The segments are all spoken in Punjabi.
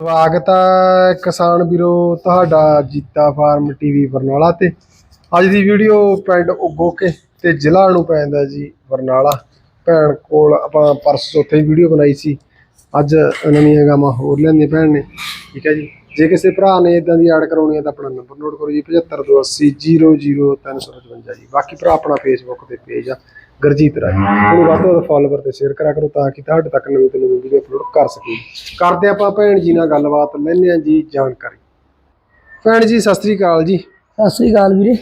ਸਵਾਗਤ ਹੈ ਕਿਸਾਨ ਵੀਰੋ, ਤੁਹਾਡਾ ਜੀਤਾ ਫਾਰਮ ਟੀਵੀ ਬਰਨਾਲਾ ਤੇ। ਅੱਜ ਦੀ ਵੀਡੀਓ ਪਿੰਡ ਉਗੋਕੇ ਤੇ ਜ਼ਿਲ੍ਹਾ ਨੂੰ ਪੈਂਦਾ ਜੀ ਬਰਨਾਲਾ। ਭੈਣ ਕੋਲ ਆਪਾਂ ਪਰਸੋਂ ਉੱਥੇ ਵੀਡੀਓ ਬਣਾਈ ਸੀ। ਅੱਜ ਨਵੀਆਂ ਗਾਵਾਂ ਹੋਰ ਲੈਂਦੇ ਭੈਣ ਨੇ। ਠੀਕ ਹੈ ਜੀ। ਜੇ ਕਿਸੇ ਭਰਾ ਨੇ ਇਦਾਂ ਦੀ ਐਡ ਕਰਾਉਣੀ ਹੈ ਤਾਂ ਆਪਣਾ ਨੰਬਰ ਨੋਟ ਕਰੋ ਜੀ 7528000355 ਜੀ। ਬਾਕੀ ਭਰਾ ਆਪਣਾ ਫੇਸਬੁੱਕ ਤੇ ਪੇਜ ਆ ਗੁਰਜੀਤ ਰਾਜ ਉਹਨੂੰ ਵੱਧ ਤੋਂ ਵੱਧ ਫਾਲੋਵਰ ਤੇ ਸ਼ੇਅਰ ਕਰਿਆ ਕਰੋ ਤਾਂ ਕਿ ਤੁਹਾਡੇ ਤੱਕ ਨਵੀਂ ਤੋਂ ਨਵੀਂ ਵੀਡੀਓ ਅਪਲੋਡ ਕਰ ਸਕੀਏ। ਕਰਦੇ ਆਪਾਂ ਭੈਣ ਜੀ ਨਾਲ ਗੱਲਬਾਤ ਲੈਂਦੇ ਹਾਂ ਜੀ ਜਾਣਕਾਰੀ। ਭੈਣ ਜੀ ਸਤਿ ਸ੍ਰੀ ਅਕਾਲ ਜੀ। ਸਤਿ ਸ੍ਰੀ ਅਕਾਲ ਵੀਰੇ।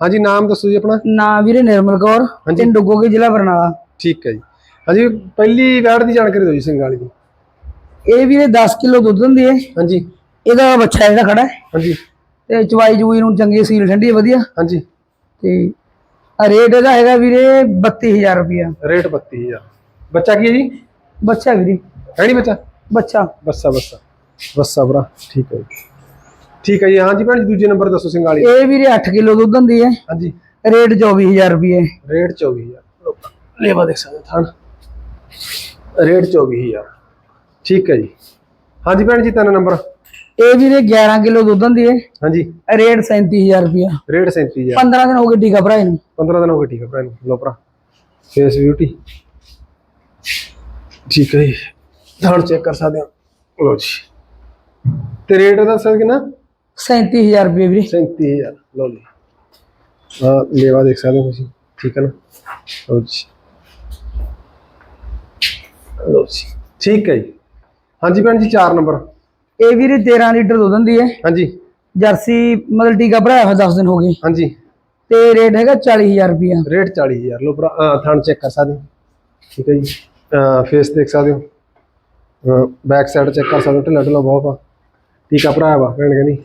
ਹਾਂਜੀ ਨਾਮ ਦੱਸੋ ਜੀ ਆਪਣਾ? ਨਾਂ ਵੀਰੇ ਨਿਰਮਲ ਕੌਰ। ਪਿੰਡ ਡੁੱਗੋਕੇ ਜ਼ਿਲ੍ਹਾ ਬਰਨਾਲਾ। ਠੀਕ ਹੈ ਜੀ। ਹਾਂਜੀ ਪਹਿਲੀ ਵੈੜ ਦੀ ਜਾਣਕਾਰੀ ਦਿਓ ਜੀ ਸਿੰਗਾਲੀ ਦੀ। ਇਹ ਵੀਰੇ 10 ਕਿਲੋ ਦੁੱਧ ਦਿੰਦੀ ਹੈ। ਹਾਂਜੀ। ਇਹਦਾ ਬੱਚਾ ਜਿਹੜਾ ਖੜਾ ਹੈ। ਹਾਂਜੀ। ਤੇ ਚਵਾਈ ਜੂਈ ਨੂੰ ਚੰਗੀ ਸੀਲ ਠੰਡੀ ਹੈ ਵਧੀਆ। ਹਾਂਜੀ। ਤੇ ਰੇਟ ਇਹਦਾ ਹੈਗਾ ਵੀਰੇ 32000 ਰੁਪਇਆ। ਰੇਟ 32000 ਬੱਚਾ ਕੀ ਹੈ ਜੀ? ਬੱਚਾ ਵੀਰੇ। ਹੈ ਨਹੀਂ ਬੱਚਾ? ਬੱਚਾ। ਬੱਸਾ ਬੱਸਾ। ਬੱਸਾ ਭਰਾ ਠੀਕ ਹੈ ਜੀ। ਠੀਕ ਹੈ ਜੀ ਹਾਂਜੀ ਭੈਣ ਜੀ ਦੂਜੇ ਨੰਬਰ ਦੱਸੋ ਸਿੰਗਾਲੀ। ਇਹ ਵੀਰੇ 8 ਕਿਲੋ ਦੁੱਧ ਦਿੰਦੀ ਹੈ। ਹਾਂਜੀ। ਰੇਟ 24000 ਰੁਪਏ ਰੇਟ 24000 ਲੇਵਾ ਦੇਖ ਸਕਦੇ ਥਣ ਰੇਟ 24000 ਠੀਕ ਹੈ ਜੀ। ਹਾਂਜੀ ਭੈਣ ਜੀ ਤਿੰਨ ਨੰਬਰ। ਇਹ ਵੀਰੇ 11 ਕਿਲੋ ਦੁੱਧ ਦਿੰਦੀ ਹੈ ਹਾਂਜੀ। ਰੇਟ 37000 ਰੁਪਇਆ। ਰੇਟ 37000 15 ਦਿਨ ਹੋ ਗਏ ਟੀਕਾ ਭਰਾਏ ਨੂੰ। 15 ਦਿਨ ਹੋ ਗਏ ਠੀਕ ਹੈ ਭਰਾ ਨੂੰ। ਲੋ ਭਰਾ ਫੇਸ ਬਿਊਟੀ ਠੀਕ ਹੈ ਜੀ। ਧਾਨ ਚੈੱਕ ਕਰ ਸਕਦੇ ਹੋ। ਲੋ ਜੀ। ਤੇ ਰੇਟ ਦੱਸ ਸਕਦੇ ਨਾ 37000 ਰੁਪਏ ਵੀਰੇ। 37000 ਲੋ ਜੀ। ਆ ਲੇਵਾ ਦੇਖ ਸਕਦੇ ਹੋ ਤੁਸੀਂ। ਠੀਕ ਹੈ ਨਾ? ਲੋ ਜੀ। ਲੋ ਜੀ। ਠੀਕ ਹੈ ਜੀ। ਹਾਂਜੀ ਭੈਣ ਜੀ 4 ਨੰਬਰ। ਇਹ ਵੀਰੇ 13 ਲੀਟਰ ਦੁੱਧ ਦਿੰਦੀ ਹੈ। ਹਾਂਜੀ। ਜਰਸੀ ਮਤਲਬ ਟੀਕਾ ਭਰਾਇਆ ਹੋਇਆ 10 ਦਿਨ ਹੋ ਗਏ। ਹਾਂਜੀ। ਤੇ ਰੇਟ ਹੈਗਾ 40000 ਰੁਪਇਆ। ਰੇਟ 40000 ਲੋ ਭਰਾ ਥਣ ਚੈੱਕ ਕਰ ਸਕਦੇ ਹੋ। ਠੀਕ ਹੈ ਜੀ। ਫੇਸ ਦੇਖ ਸਕਦੇ ਹੋ। ਬੈਕ ਸਾਈਡ ਚੈੱਕ ਕਰ ਸਕਦੇ ਹੋ। ਢਿੱਲਾ ਢਿੱਲਾ ਬਹੁਤ ਆ। ਟੀਕਾ ਭਰਾਇਆ ਵਾ ਭੈਣ ਕਹਿੰਦੀ।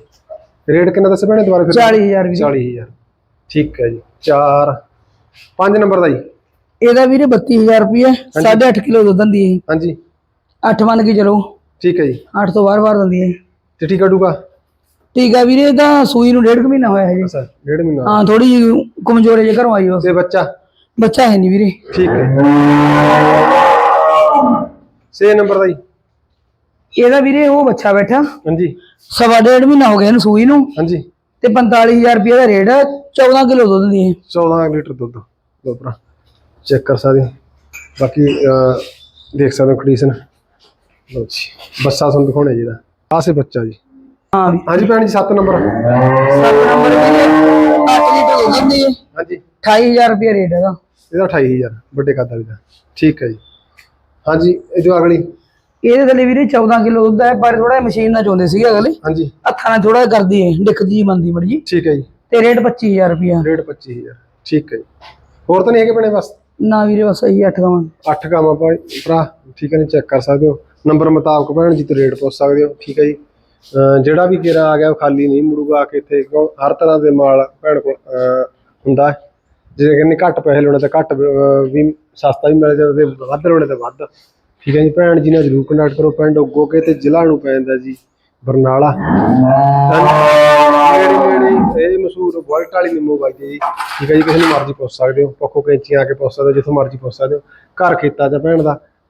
ਰੇਟ ਕਿੰਨਾ ਦੱਸੇ ਭੈਣੇ ਦੁਬਾਰਾ ਫਿਰ? 40000 ਵੀਰੇ। 40000 ਠੀਕ ਹੈ ਜੀ। 4 5 ਨੰਬਰ ਦਾ ਜੀ। ਇਹਦਾ ਵੀਰੇ 32000 ਰੁਪਇਆ। 8.5 ਕਿਲੋ ਦੁੱਧ ਦਿੰਦੀ ਹੈ ਹਾਂਜੀ। 8 ਮੰਨ ਕੇ ਚਲੋ। ਠੀਕ ਹੈ ਜੀ। 8 ਤੋਂ ਬਾਰ ਬਾਰ ਦਿੰਦੀ ਹੈ। ਤੇ ਟੀਕਾ ਡੂਗਾ ਟੀਕਾ ਵੀਰੇ ਤਾਂ ਸੂਈ ਨੂੰ ਡੇਢ ਕੁ ਮਹੀਨਾ ਹੋਇਆ ਹੈ ਜੀ। ਅੱਛਾ ਡੇਢ ਮਹੀਨਾ। ਹਾਂ ਥੋੜੀ ਜਿਹੀ ਕਮਜ਼ੋਰ ਜੇ ਘਰੋਂ ਆਈ ਉਸ ਤੇ ਬੱਚਾ? ਬੱਚਾ ਹੈ ਨਹੀਂ ਵੀਰੇ। ਠੀਕ ਹੈ। 6 ਨੰਬਰ ਦਾ ਜੀ। ਇਹਦਾ ਵੀਰੇ ਉਹ ਬੱਚਾ ਬੈਠਾ। ਹਾਂਜੀ। ਸਵਾ ਡੇਢ ਮਹੀਨਾ ਹੋ ਗਿਆ ਇਹਨੂੰ ਸੂਈ ਨੂੰ। ਹਾਂਜੀ। ਤੇ 45000 ਰੁਪਏ ਦਾ ਰੇਟ 14 ਕਿਲੋ ਦੁੱਧ ਦੀ ਹੈ 14 ਲੀਟਰ ਦੁੱਧ। ਲੋ ਭਰਾ ਚੈੱਕ ਕਰ ਸਕਦੇ ਹੋ। ਬਾਕੀ ਦੇਖ ਸਕਦੇ ਹੋ ਕੰਡੀਸ਼ਨ ਲੋ ਜੀ ਬੱਸਾ ਤੁਹਾਨੂੰ ਦਿਖਾਉਣੇ ਜੀ ਦਾ ਆਹ ਸੇ ਬੱਚਾ ਜੀ। ਹਾਂ। ਵੀ ਹਾਂਜੀ ਭੈਣ ਜੀ 7 ਨੰਬਰ। 7 ਨੰਬਰ ਵੀਰੇ 8 ਲੀਟਰ ਦੁੱਧ ਦਿੰਦੀ ਹੈ ਹਾਂਜੀ। 28000 ਰੁਪਏ ਰੇਟ ਇਹਦਾ ਇਹਦਾ 28000 ਵੱਡੇ ਕਾਦਾ ਵੀ ਦਾ। ਠੀਕ ਹੈ ਜੀ। ਹਾਂਜੀ ਇਹ ਜੋ ਅਗਲੀ। ਇਹਦੇ ਥੱਲੇ ਵੀਰੇ 14 ਕਿਲੋ ਦੁੱਧ ਹੈ ਪਰ ਥੋੜਾ ਮਸ਼ੀਨ ਨਾਲ ਚੋਂਦੇ ਸੀਗੇ ਅਗਲੇ। ਹਾਂਜੀ। ਹੱਥਾਂ ਨਾਲ ਥੋੜਾ ਕਰਦੀ ਹੈ ਦਿੱਕਤ ਜੀ ਮੰਦੀ ਮੜ ਜੀ। ਠੀਕ ਹੈ ਜੀ। ਤੇ ਰੇਟ 25000 ਰੁਪਿਆ ਰੇਟ 25000 ਠੀਕ ਹੈ ਜੀ। ਹੋਰ ਤਾਂ ਨਹੀਂ ਹੈਗੇ ਭੈਣੇ ਬਸ? ਨਾ ਵੀਰੇ ਬਸ ਇਹੀ ਅੱਠ ਗਾਵਾਂ। 8 ਕਾਮਾ ਭਾਈ ਭਰਾ ਠੀਕ ਹੈ ਨੇ ਚੈੱਕ ਕਰ ਸਕਦੇ ਹੋ। ਨੰਬਰ ਮੁਤਾਬਕ ਭੈਣ ਜੀ ਤੋਂ ਰੇਟ ਪੁੱਛ ਸਕਦੇ ਹੋ, ਠੀਕ ਹੈ ਜੀ। ਜਿਹੜਾ ਵੀ ਗੇਰਾ ਆ ਗਿਆ, ਉਹ ਖਾਲੀ ਨਹੀਂ ਮੁੜੂਗਾ ਆ ਕੇ ਇੱਥੇ ਹਰ ਤਰ੍ਹਾਂ ਦੇ ਮਾਲ ਭੈਣ ਕੋਲ ਹੁੰਦਾ ਹੈ। ਜੇ ਕਹਿੰਦੇ ਘੱਟ ਪੈਸੇ ਲਾਉਣੇ ਤਾਂ ਘੱਟ ਵੀ ਸਸਤਾ ਵੀ ਮਿਲ ਜਾਂਦਾ ਤੇ ਵੱਧ ਲਾਉਣੇ ਤਾਂ ਵੱਧ। ਠੀਕ ਹੈ ਜੀ, ਭੈਣ ਜੀ ਨਾਲ ਜਰੂਰ ਕੰਟੈਕਟ ਕਰੋ, ਪਿੰਡ ਉਗੋਕੇ ਤੇ ਜ਼ਿਲ੍ਹਾ ਨੂੰ ਪੈਂਦਾ ਜੀ, ਬਰਨਾਲਾ। ਇਹ ਮਸ਼ਹੂਰ ਵਰਲਡ ਵਾਲੀ ਨਿੰਮੋ ਬਾਈ ਜੀ। ਠੀਕ ਹੈ ਜੀ, ਕਿਸੇ ਨੂੰ ਮਰਜ਼ੀ ਪੁੱਛ ਸਕਦੇ ਹੋ, ਪੱਖੋ ਕੈਂਚੀ ਆ ਕੇ ਪੁੱਛ ਸਕਦੇ ਹੋ, ਜਿੱਥੋਂ ਮਰਜ਼ੀ ਪੁੱਛ ਸਕਦੇ ਹੋ। ਘਰ ਖੇਤਾਂ 'ਚ ਭੈਣ ਦਾ।